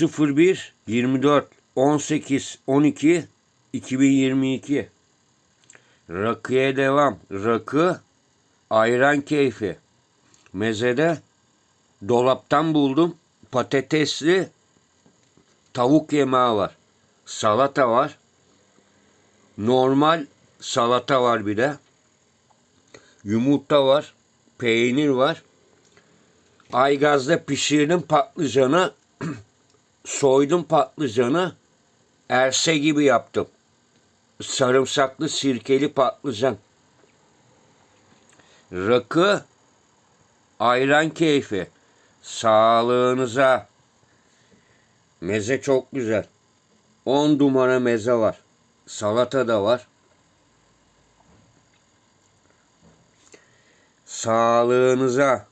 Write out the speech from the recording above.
01 24 18 12 2022 Rakıya devam. Rakı ayran keyfi. Mezede dolaptan buldum. Patatesli tavuk yemeği var. Salata var. Normal salata var bir de. Yumurta var. Peynir var. Aygaz'da pişirdim patlıcanı. Soydum patlıcanı. Erse gibi yaptım. Sarımsaklı sirkeli patlıcan. Rakı ayran keyfi. Sağlığınıza. Meze çok güzel. 10 numara meze var. Salata da var. Sağlığınıza.